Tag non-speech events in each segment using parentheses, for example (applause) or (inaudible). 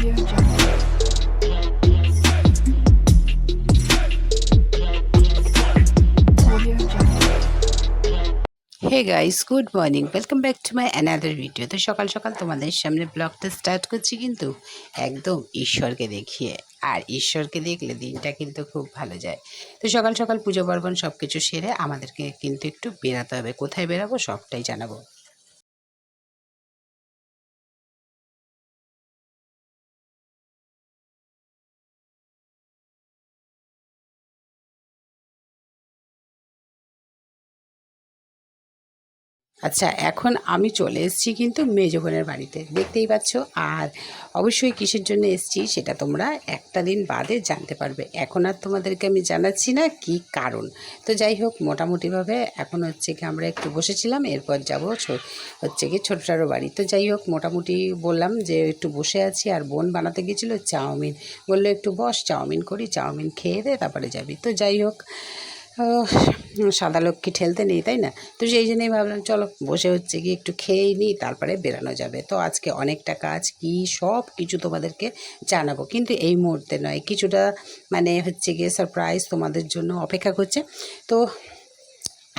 Hey guys good morning welcome back to my another video তো সকাল সকাল তোমাদের সামনে ব্লগটা স্টার্ট করছি কিন্তু একদম ঈশ্বরকে দেখিয়ে। আর ঈশ্বরকে দেখলে দিনটা কিন্তু খুব ভালো যায়। তো সকাল সকাল পুজো পার্বণ সব কিছু সেরে আমাদেরকে কিন্তু একটু বেরাতে হবে। কোথায় বেরাবো সবটাই জানাব। আচ্ছা এখন আমি চলে এসেছি কিন্তু মেজবনের বাড়িতে। দেখতেই পাচ্ছ, আর অবশ্যই কিসের জন্য এসেছি সেটা তোমরা একটা দিন বাদে জানতে পারবে। এখন আর তোমাদেরকে আমি জানাচ্ছি না কি কারণ। তো যাই হোক, মোটামুটিভাবে এখন হচ্ছে কি আমরা একটু বসেছিলাম, এরপর যাব হচ্ছে কি ছোটোটারও বাড়ি। তো যাই হোক, মোটামুটি বললাম যে একটু বসে আছি, আর বোন বানাতে গেছিল চাউমিন। বলল একটু বস, চাউমিন করি, চাউমিন খেয়ে দে, তারপরে যাবি। তো যাই হোক সাদা লক্ষ্মী ঠেলতে নেই, তাই না? তো সেই জন্যই ভাবলাম, চলো বসে হচ্ছে কি একটু খেয়েই নিই, তারপরে বেরানো যাবে। তো আজকে অনেকটা কাজ, কি সব কিছু তোমাদেরকে জানাব। কিন্তু এই মুহূর্তে নয়, কিছুটা মানে হচ্ছে গিয়ে সারপ্রাইজ তোমাদের জন্য অপেক্ষা করছে। তো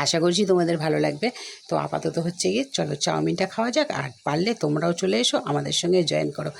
আশা করছি তোমাদের ভালো লাগবে। তো আপাতত হচ্ছে গিয়ে চলো চাউমিনটা খাওয়া যাক, আর পারলে তোমরাও চলে এসো, আমাদের সঙ্গে জয়েন করো।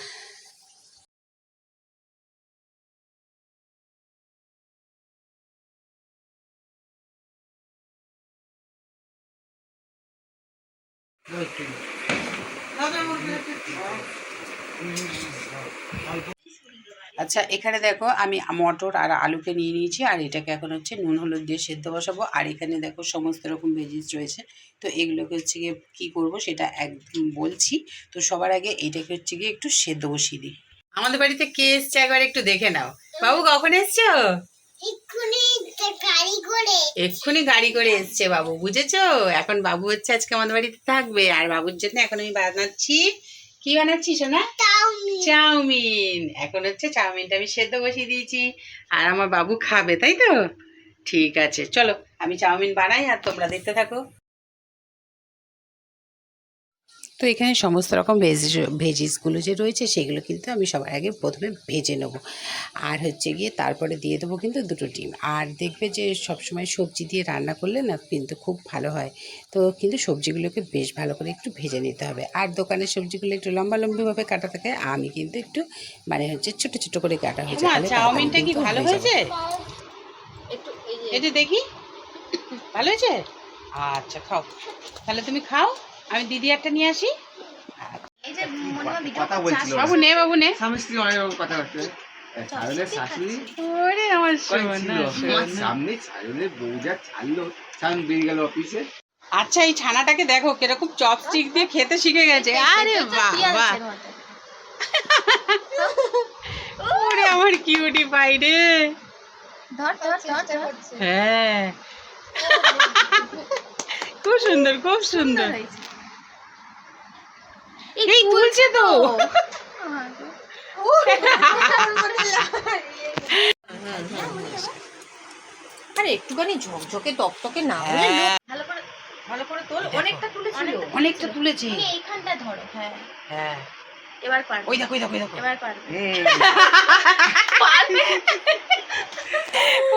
আচ্ছা এখানে দেখো আমি মটর আর আলুকে নিয়ে নিয়েছি, আর এটাকে এখন হচ্ছে নুন, হলুদ দিয়ে সেদ্ধ বসাবো। আর এখানে দেখো সমস্ত রকম ভেজিস রয়েছে। তো এগুলোকে হচ্ছে গিয়ে কী করব সেটা একদম বলছি। তো সবার আগে এটাকে হচ্ছে গিয়ে একটু সেদ্ধ বসিয়ে দিই। আমাদের বাড়িতে কে এসছে একবার একটু দেখে নাও। বাবু, কখন এসছো? এক্ষুনি। এক্ষুনি গাড়ি করে এসছে বাবু বুঝেছ? এখন বাবু হচ্ছে আজকে আমাদের বাড়িতে থাকবে। আর বাবুর জন্য এখন আমি বানাচ্ছি কি বানাচ্ছি সোনা? চাউমিন। এখন হচ্ছে চাউমিনটা আমি সেদ্ধ বসিয়ে দিয়েছি আর আমার বাবু খাবে তাই তো? ঠিক আছে চলো আমি চাউমিন বানাই আর তোমরা দেখতে থাকো। তো এখানে সমস্ত রকম ভেজ ভেজিসগুলো যে রয়েছে সেগুলো কিন্তু আমি সবার আগে প্রথমে ভেজে নেব। আর হচ্ছে গিয়ে তারপরে দিয়ে দেবো কিন্তু দুটো ডিম। আর দেখবে যে সবসময় সবজি দিয়ে রান্না করলে না কিন্তু খুব ভালো হয়। তো কিন্তু সবজিগুলোকে বেশ ভালো করে একটু ভেজে নিতে হবে। আর দোকানের সবজিগুলো একটু লম্বা লম্বিভাবে কাটা থাকে আমি কিন্তু একটু মানে হচ্ছে ছোট ছোট করে কাটা হয়েছে। চাউমিনটা কি ভালো হয়েছে? এই যে এটা দেখি ভালো হয়েছে? আচ্ছা খাও। তাহলে তুমি খাও। আমি দিদি একটা নিয়ে আসি। বাবু নে বাবু নে। কথা আচ্ছা এই ছানাটাকে দেখো কীরকম চপস্টিক দিয়ে খেতে শিখে গেছে। আরে বাহ বাহ। ওরে আমার কিউটি পাই রে। ধর ধর ধর ধর। হ্যাঁ। খুব সুন্দর খুব সুন্দর। এই তুলছে তো। আরে একটুখানি ঝকঝকে টকটকে না হলে হ্যাঁ। ভালো করে ভালো করে তোল। অনেকটা তুলেছিল অনেকটা তুলেছি। এইখানটা ধরো। হ্যাঁ। হ্যাঁ। এবার পারবে। ওই দেখো ওই দেখো ওই দেখো। এবার পারবে।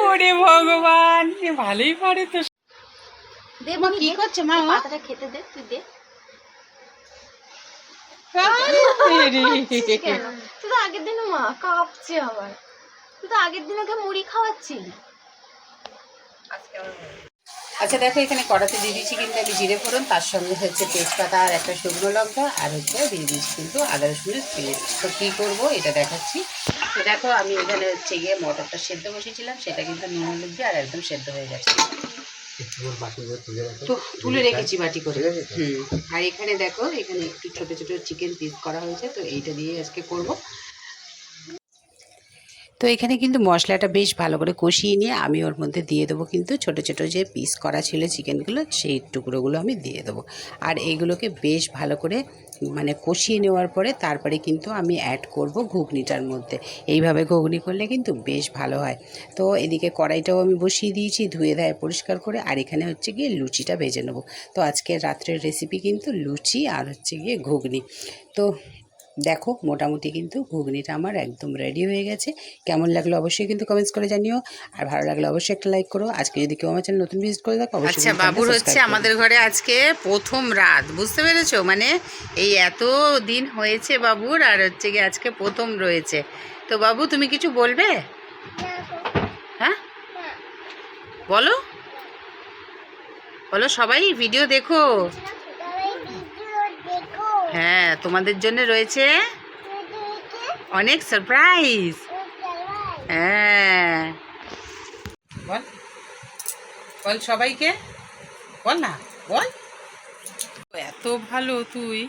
ওরে ভগবান ভালোই পারে তো। দে মা কি করছে মা? পাতাটা খেতে দে তুই দে। তুই তো (laughs) আগের দিন মা কাঁপছে আবার। তুই তো আগের দিন ওকে মুড়ি খাওয়াচ্ছিলি আচ্ছা দেখো এখানে কড়াতে দিয়ে দিয়েছি কিন্তু আমি জিরে ফোড়ন তার সঙ্গে হচ্ছে তেজপাতা আর একটা শুকনো লঙ্কা আর হচ্ছে দিয়ে দিয়েছি কিন্তু আদা রসুনের পেস্ট তো কী করব? এটা দেখাচ্ছি। তো দেখো আমি এখানে হচ্ছে গিয়ে মটরটা সেদ্ধ বসেছিলাম সেটা কিন্তু নুন হলুদ দিয়ে আর একদম সেদ্ধ হয়ে গেছে। তুলে রেখেছি বাটি করে। হুম। আর এখানে দেখো এখানে একটু ছোট ছোট চিকেন পিস করা হয়েছে তো এইটা দিয়ে আজকে করব। তো এখানে কিন্তু মশলাটা বেশ ভালো করে কষিয়ে নিয়ে আমি ওর মধ্যে দিয়ে দেবো কিন্তু ছোট ছোট যে পিস করা ছিল চিকেনগুলো সেই টুকরোগুলো আমি দিয়ে দেবো। আর এইগুলোকে বেশ ভালো করে মানে কষিয়ে নেওয়ার পরে তারপরে কিন্তু আমি অ্যাড করব ঘুগনিটার মধ্যে। এইভাবে ঘুগনি করলে কিন্তু বেশ ভালো হয়। তো এদিকে কড়াইটাও আমি বসিয়ে দিয়েছি, ধুয়ে দেয় পরিষ্কার করে, আর এখানে হচ্ছে গিয়ে লুচিটা ভেজে নেব। তো আজকের রাত্রের রেসিপি কিন্তু লুচি আর হচ্ছে গিয়ে ঘুগনি। তো দেখো মোটামুটি কিন্তু ঘুগনিটা আমার একদম রেডি হয়ে গেছে। কেমন লাগল অবশ্যই কিন্তু কমেন্টস করে জানিও। আর ভালো লাগলে অবশ্যই একটা লাইক করো। আজকে যদি কেউ আমার চ্যানেল নতুন ভিজিট করে দেখো অবশ্যই আচ্ছা বাবুর হচ্ছে আমাদের ঘরে আজকে প্রথম রাত বুঝতে পেরেছ? মানে এই এত দিন হয়েছে বাবুর আর হচ্ছে কি আজকে প্রথম রয়েছে। তো বাবু তুমি কিছু বলবে? হ্যাঁ? বলো। বলো সবাই ভিডিও দেখো। হ্যাঁ তোমাদের জন্য রয়েছে অনেক সারপ্রাইজ হ্যাঁ। বল। বল সবাইকে। বল না, বল। এত ভালো তুই।